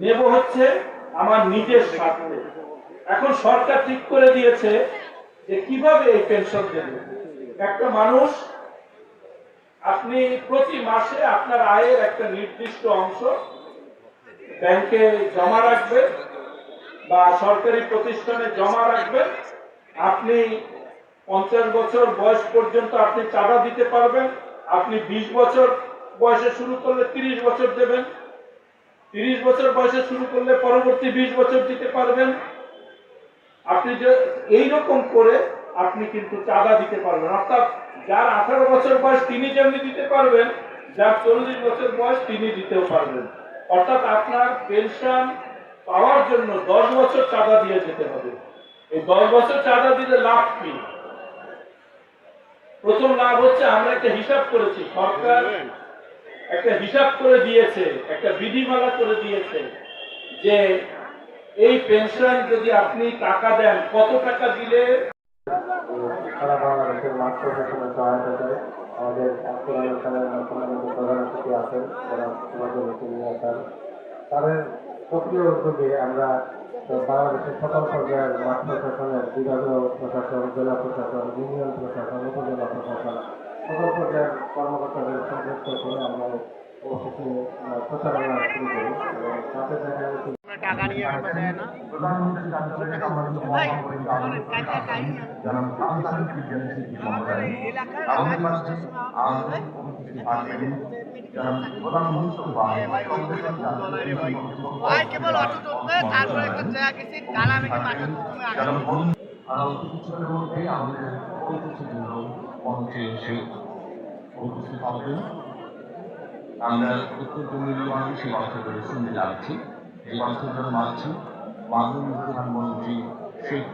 নেব হচ্ছে আমার নিজের স্বার্থে। এখন সরকার ঠিক করে দিয়েছে যে কীভাবে এই পেনশন দেবে। একটা মানুষ, আপনি প্রতি মাসে আপনার আয়ের একটা নির্দিষ্ট অংশ ব্যাংকে জমা রাখবেন বা সরকারি প্রতিষ্ঠানে জমা রাখবেন। আপনি পঞ্চাশ বছর বয়স পর্যন্ত আপনি চাঁদা দিতে পারবেন। আপনি বিশ বছর বয়সে শুরু করলে তিরিশ বছর দেবেন। তিরিশ বছর বয়সে শুরু করলে পরবর্তী বিশ বছর দিতে পারবেন। আপনি যে এইরকম করে আপনি কিন্তু চাঁদা দিতে পারবেন। অর্থাৎ যার আঠারো বছর বয়স তিনি যেমনি দিতে পারবেন, যার চল্লিশ বছর বয়স তিনি দিতেও পারবেন। অর্থাৎ আপনার পেনশন পাওয়ার জন্য দশ বছর চাঁদা দিয়ে যেতে হবে। এই দশ বছর চাঁদা দিলে লাভ কি? প্রথম লাভ হচ্ছে আমরা একটা হিসাব করেছি, সরকার একটা হিসাব করে দিয়েছে, একটা বিধিমালা করে দিয়েছে যে এই পেনশন যদি আপনি টাকা দেন, কত টাকা দিলে? করে আমাদের তাদের আমরা বাংলাদেশের সকল পর্যায়ের মাঠ প্রশাসনের, বিভাগীয় প্রশাসন, জেলা প্রশাসন প্রশাসন উপজেলা প্রশাসন সকল পর্যায়ের কর্মকর্তাদের সংযুক্ত করে আমরা অফিসে আহ, প্রচারণা শুরু করি এবং তাতে দেখা তুলবে তারপরে মধ্যে আমাদের এসে উপস্থিত হবেন আমরা অত্যন্ত মূল্যবান সেই কথাগুলো শুনতে যাচ্ছি এই কথাগুলোর মাঝে মাননীয় প্রধানমন্ত্রী শেখ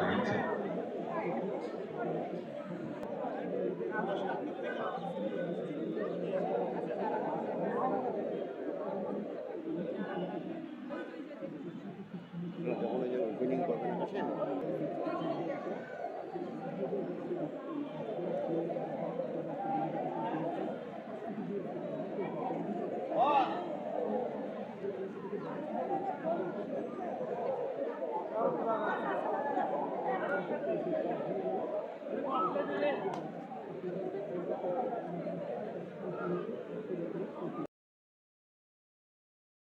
রয়েছে যখন ওই যে ওপেনিং করবেন